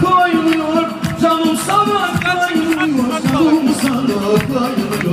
Koymuyor canım sana kaynıyor Canım sana kaynıyor.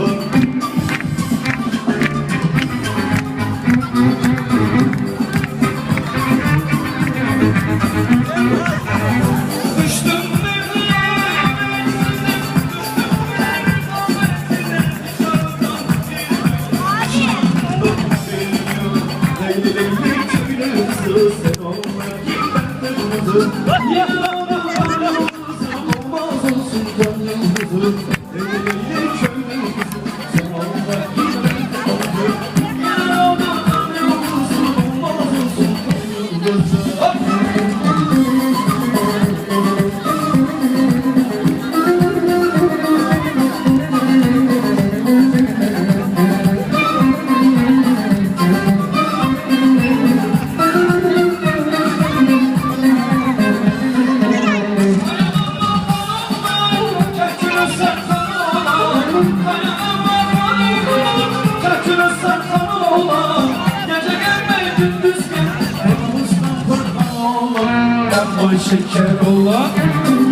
Yapma şeker olan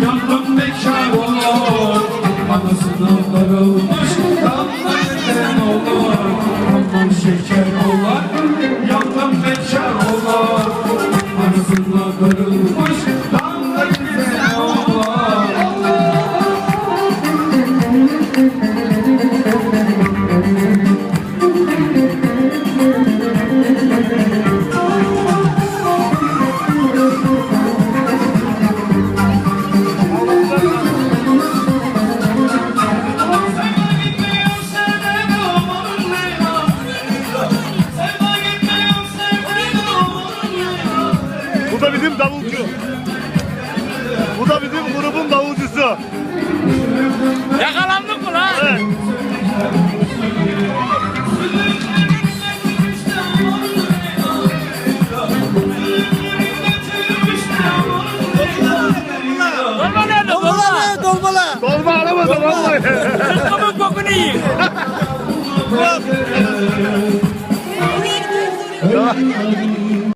Yandım bekar olan Anasına darılmış Damla giden olan Yapma şeker olan Yandım bekar olan Bu da bizim davulcu. Bu da bizim grubun davulcusu. Yakalandık mı lan? Evet. Dolma nerede? Dolma. Dolmalı. Dolma alamadım vallahi. Sıkkımın kokunu yiyin. Ya,